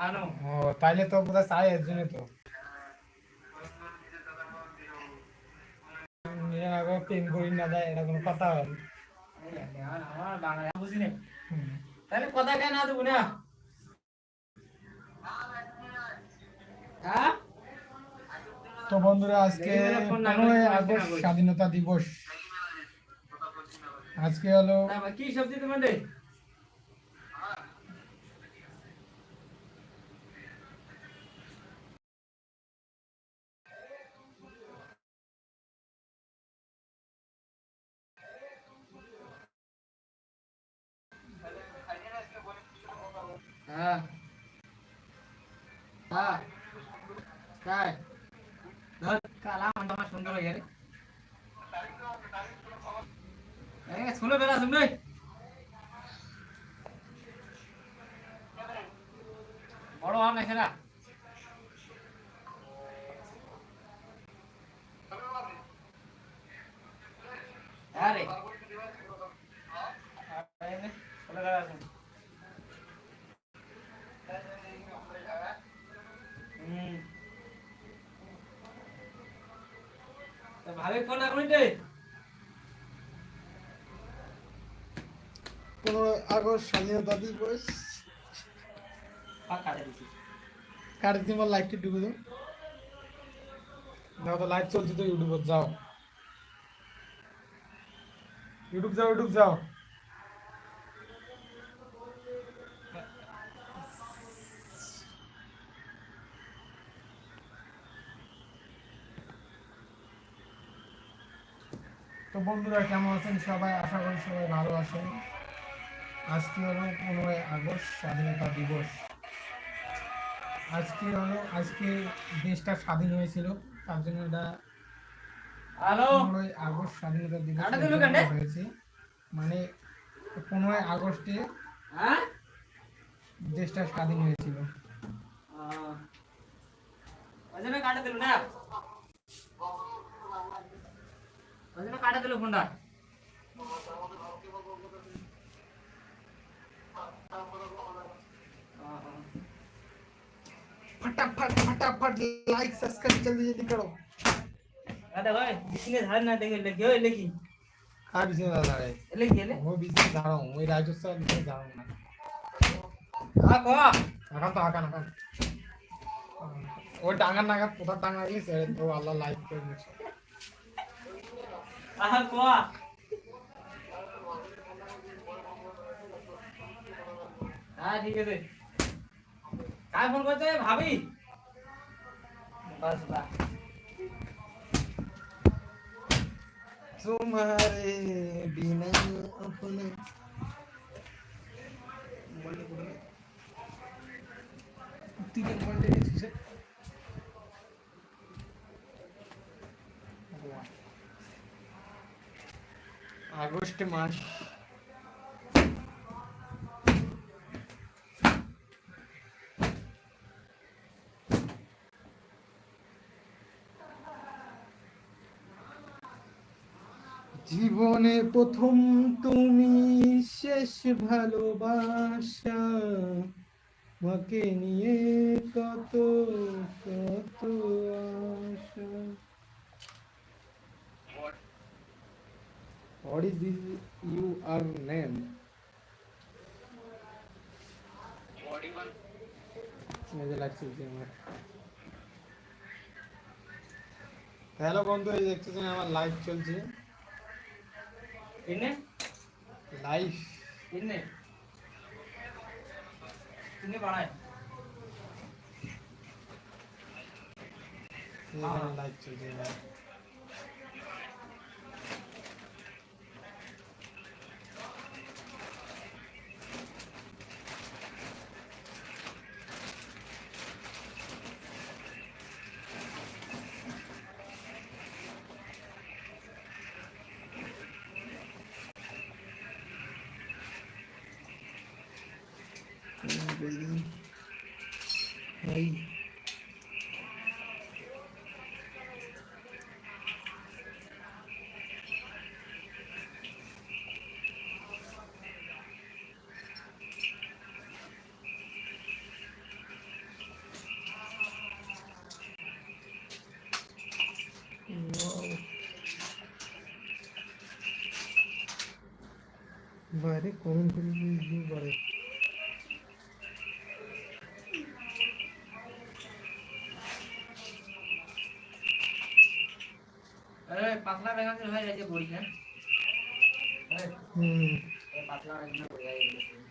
আনো। ও তাইলে তো বোধহয় চাই এর জন্য তো আগে প্রেম করি না যায় এটা কোনো কথা হয় আমার বাংলা বুঝি না। তাহলে কথা কেন না দেবো না? হ্যাঁ? তো বন্ধুরা আজকে পনেরোই আগস্ট। স্বাধীনতা দিবস। আজকে হলো কি সবজি তোমাদের? ধর কালা মন্ডা আমার সুন্দর হয়ে গেলে এই শুনে বেলা শুনে বড় আরে চলে গেল আসুন হুম পনেরোই আগস্ট স্বাধীনতা দিবস। ফাঁকা দিছি। কার তোমার লাইকটা ডুবে দাও দেখো তো লাইভ চলছে তো ইউটিউবে যাও। ইউটিউব যাও ইউটিউব যাও। বন্ধুরা কেমন আছেন সবাই? আশা করি সবাই ভালো আছেন। আজকে হলো পনেরোই আগস্ট স্বাধীনতা দিবস। আজকে হলো আজকে দেশটা স্বাধীন হয়েছিল তার জন্য এটা পনেরোই আগস্ট স্বাধীনতা দিবস? হয়েছে। মানে পনেরোই আগস্টে হ্যাঁ? দেশটা স্বাধীন হয়েছিল। কাটা দিল না? फटाफट फटाफट लाइक सब्सक्राइब जल्दी जल्दी करो अरे भाई बिज़नेस हार ना देंगे लगे हो लगी बिज़नेस हार है लेके ले वो बिज़नेस हार हूँ हूँ मैं राजस्थान बिज़नेस हार रहा हाँ हाँ को आकान तो आकान आकान वो डांगर नागर पुता डांगर इस तो अल्लाह लाइक कर दे দিচ্ছে আহা কো হ্যাঁ ঠিক আছে কার ফোন করছে ভাবি বাস বাস तुम्हारे बिना अपने তিনের বলতে গেছিস আগস্ট মাস। জীবনে প্রথম তুমি শেষ ভালোবাসা মাকে নিয়ে কত কত আশা। What is this you are name? Hello বন্ধু এই দেখতেছেন আমার লাইভ চলছে। ইনে লাইভ ইনে ইনে বাড়ায় লাইভ চলছে Aí. Aí. Como que ele vai? পাতলা বেগান হয়ে গেছে বড়ি হ্যাঁ? এই, হুম পাতলা বেগান বড়ি হয়ে যাচ্ছে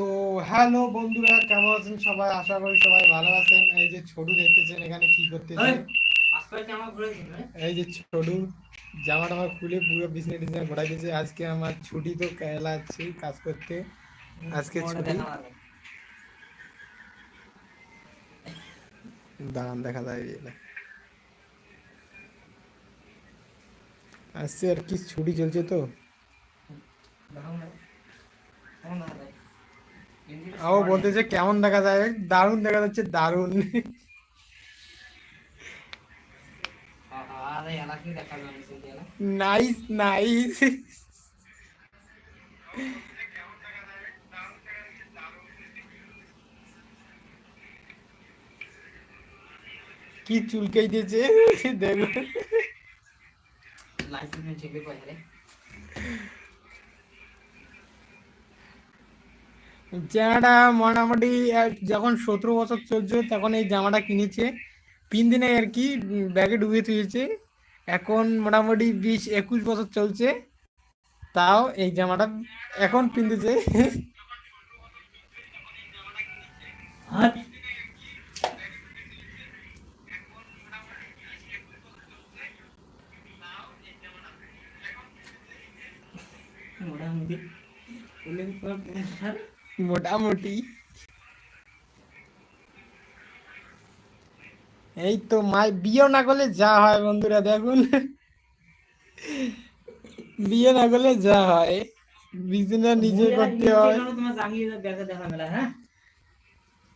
তো হ্যালো বন্ধুরা কেমন আছেন সবাই? আশা করি সবাই ভালো আছেন। এই যে ছোটু দেখতেছেন এখানে কি করতেছে। এই, যে ছোটু জামা টামা খুলে পুরো বিছনা টিছনা ঘোরা দিয়েছে। আজকে আমার ছুটি তো কেলা আছে কাজ করতে। আজকে ছুটি। দাঁড়ান দেখা যায় না আজকে আর কি ছুটি চলছে তো? ও বলতেছে কেমন দেখা যায়? দারুণ দেখা যাচ্ছে দারুণ। Nice nice. কি চুলকাই দিয়েছে দেখুন। লাইসেন্স চেক করে জামাটা মোটামুটি যখন সতেরো বছর চলছে তখন এই জামাটা কিনেছে। তিন দিনে আর কি ব্যাগে ডুবিয়ে তুলেছে এখন মোটামুটি বিশ একুশ বছর চলছে। তাও এই জামাটা এখন পিনতেছে। মোটামুটি। মোটামুটি। এই তো মাই বিয়ে না করলে যা হয় বন্ধুরা দেখুন। বিয়ে না করলে যা হয়। বিছানা নিজে করতে হয়। হ্যাঁ?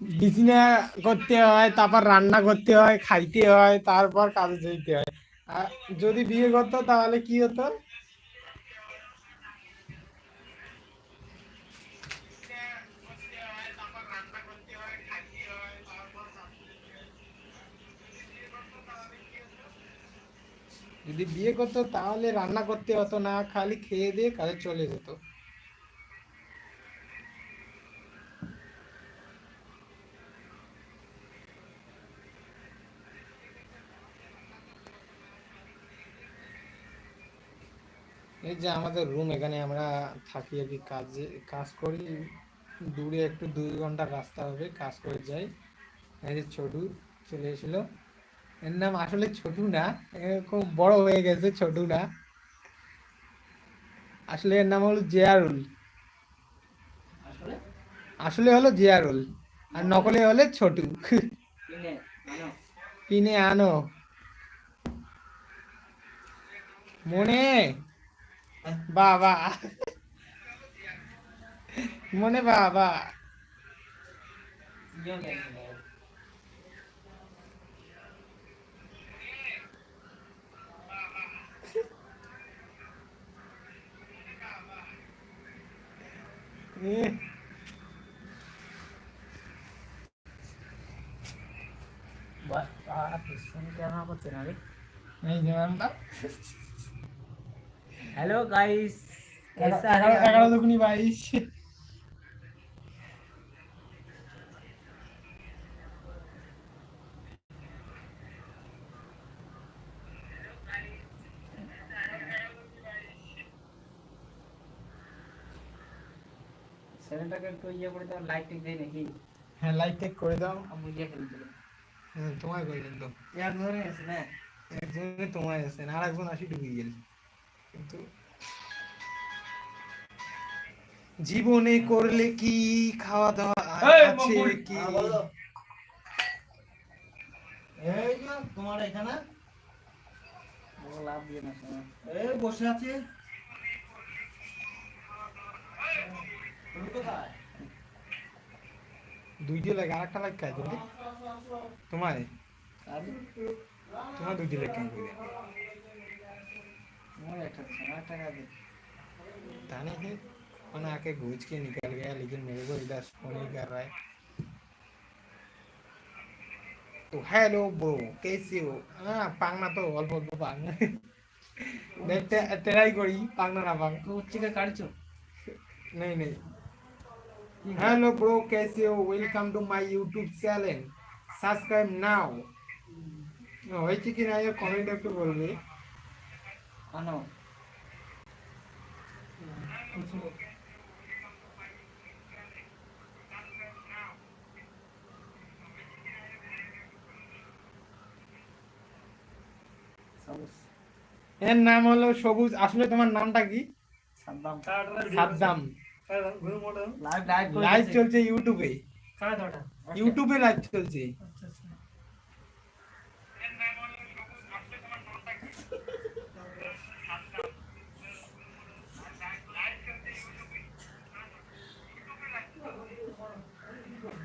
বিছানা করতে হয় তারপর রান্না করতে হয় খাইতে হয় তারপর কাজে যেতে হয়। আর যদি বিয়ে করতো তাহলে কি হতো? যদি বিয়ে করতো তাহলে রান্না করতে হতো না, খালি খেয়ে দিয়ে কাজে চলে যেত। এই যে আমাদের রুম এখানে আমরা থাকি আর কি কাজে, কাজ করি। দূরে একটু দুই ঘণ্টা রাস্তা হবে, কাজ করে যাই। এই যে ছোটু চলে এসেছিল। এর নাম আসলে ছোটু না, এ খুব বড় হয়ে গেছে ছোটু না। আসলে এর নাম হলো জিয়ারুল। আসলে হলো জিয়ারুল, আর নকলে হলে ছোটু। পিনে আনো। মনে? বাবা। মনে বাবা। হ্যালো গাইস এগারো দুগুনি বাইশ। চ্যানেলটাকে একটু ইয়ে করে দাও লাইক টিক দেই নাকি? হ্যাঁ লাইক টেক করে দাও। আমি ইয়ে করে দিলাম তোমায় করে ধরে আছে না? একজনে তোমায় আর একজন আসি ঢুকে কিন্তু জীবনে করলে কি খাওয়া দাওয়া আছে কি? এই তোমার এখানে? লাভ দিয়ে না। এই বসে আছে। তুমি কোথায় দুইটি লাগে আর একটা লাগ কাজ বলি তোমায় আমি তোমার দুইটি লাগ কাজ করে मैं बैठा था मैं टका दे ताने ही खाना आके घूच के निकल गया लेकिन मेरे को इधर फोन नहीं कर रहा है तो हेलो ब्रो कैसे हो हाँ पांगना तो অল্প অল্প পাং দেখতে ট্রাই করি পাংনা না পাং तो उच्च का काढ़चो नहीं नहीं hello bro kaise ho welcome to my youtube channel. Subscribe নাও হয়েছে কি না এর কমেন্ট একটু বলবে। এর নাম হলো সবুজ। আসলে তোমার নামটা কি? Saddam. Saddam. Live live live চলছে ইউটিউবে কাড়া দাওটা ইউটিউবে লাইভ চলছে আচ্ছা আচ্ছা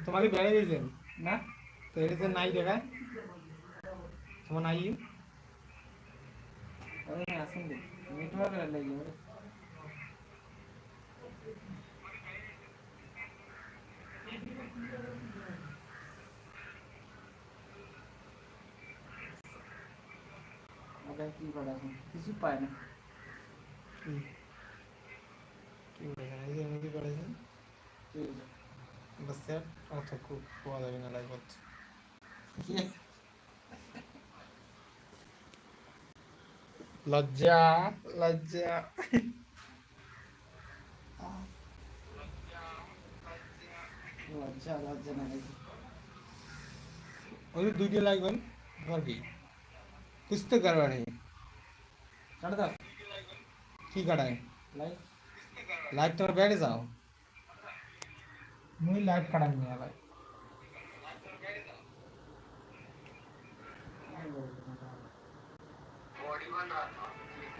তোমাকে বেড়ে গেছেন না তো এটাতে নাই দেখায় তোমার নাই ওই আসুন দে নেটওয়ার্ক লাগি ওরে ওটা কি করা এখন কিছু পায় না কি কি করেছেন এই যে এমনি করেছেন বাস স্যার অত খুব পাওয়া যাবে না লাইভ হচ্ছে লজ্জা লজ্জা লজ্জা লজ্জা না দেখি ওই দুইটা লাইভ বল और की कुछ तो करवा नहीं কাট দাও की करा है লাইভ लाइव तो बैठ जाओ मुझे लाइव करा नहीं है भाई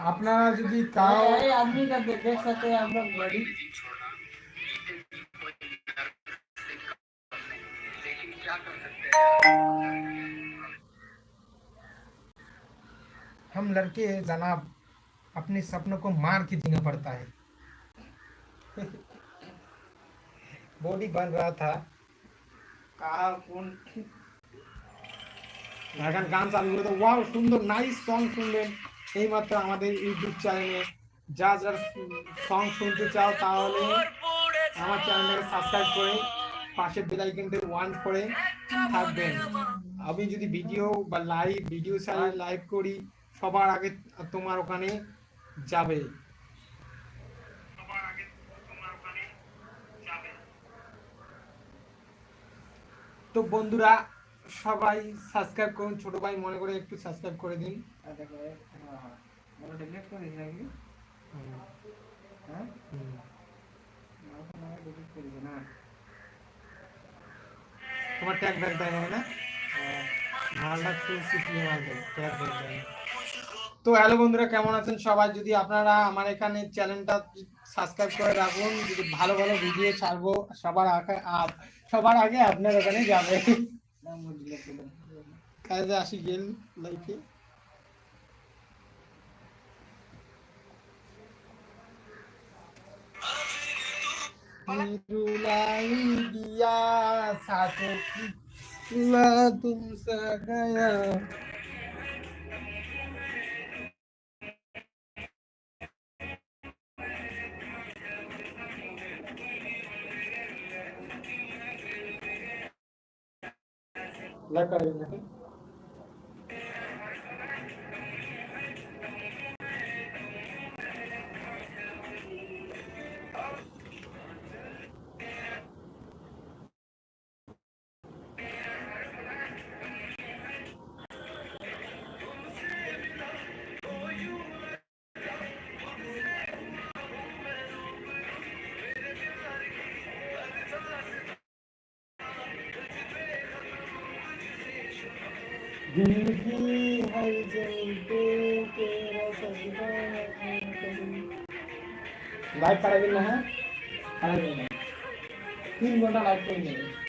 আপনারা যদি তাও এই आदमी का देख देख सकते हैं हम लोग बड़ी हम लड़के जनाब अपने सपनों को मार के जीना पड़ता है बॉडी बन रहा था কার কোন এখন গান চালু করে তো ওয়াও সুন্দর নাইস সং শুনলেন এইমাত্র আমাদের ইউটিউব চ্যানেলে যা যা সং শুনতে চাও তাহলে আমার চ্যানেলটাকে সাবস্ক্রাইব করে পাশের বেল আইকনটা ওয়ান করে থাকবেন আমি যদি ভিডিও বা লাইভ ভিডিও ছাড়া লাইভ করি সবার আগে তোমার ওখানে যাবে। তো বন্ধুরা সবাই সাবস্ক্রাইব করুন। ছোট ভাই মনে করে একটু সাবস্ক্রাইব করে দিন। হ্যাঁ হ্যাঁ? তোমার ট্যাগ ব্যাগ দেয় না? তো হ্যালো বন্ধুরা, কেমন আছেন সবাই? যদি আপনারা আমার এখানে চ্যানেলটা সাবস্ক্রাইব করে রাখুন, যদি ভালো ভালো ভিডিও ছাড়বো, সবার আগে সবার আগে আপনার ওখানে যাবে। কাজে আসি গেল লাইফে মিরুলাই দিয়া সাথে ला तुमसे गया लगा दिल की हर जलते तेरा सजदा लाइव पड़ा गिरना है पड़ा गिरना तीन घंटा लाइव पे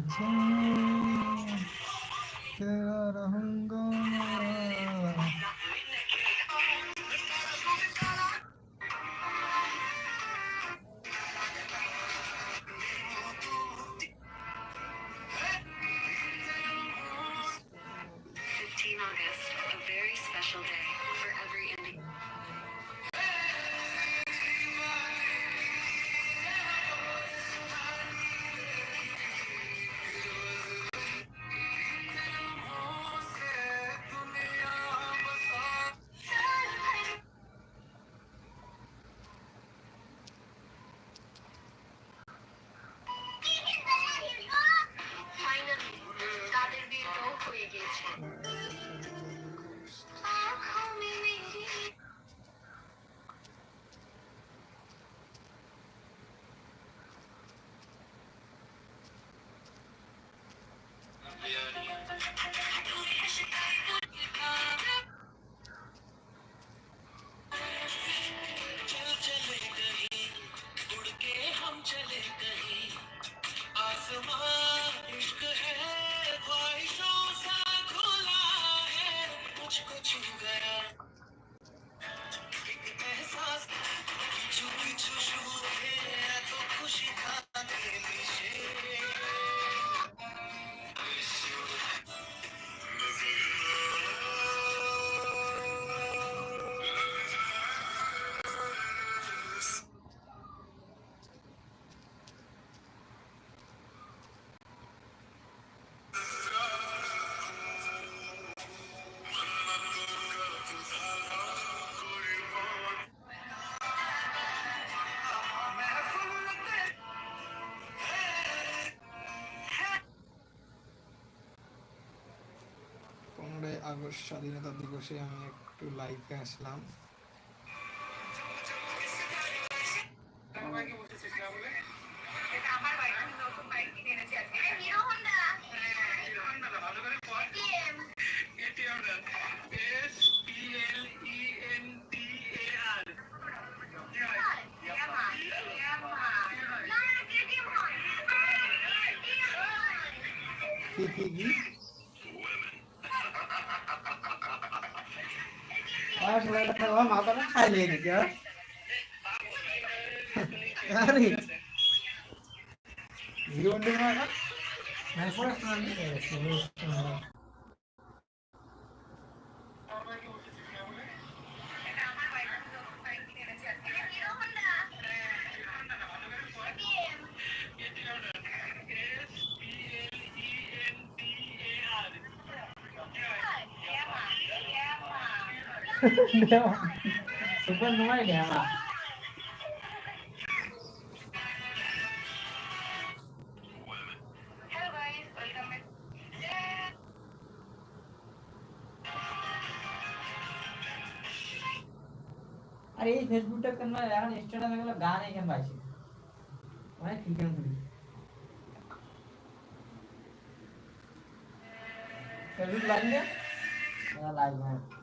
아, 가자 깨달아 আগস্ট স্বাধীনতা দিবসে আমি একটু লাইভে আসলাম। কি কি কি আর সবাইটা খাওয়া মাথাটা খাই নিয়ে দিতে হ্যাঁ? আরে ভিডিও মারা হ্যাঁ পরে স্নান দিয়ে গেছে সুপার নোমাই নেওয়া আর এই ফেসবুকটা কেন এখন ইনস্টাগ্রামে গেলে গান এখানে পাইছি অনেক ক্রিকেট ফুলি ফেসবুক লাইভ না লাইভ হ্যাঁ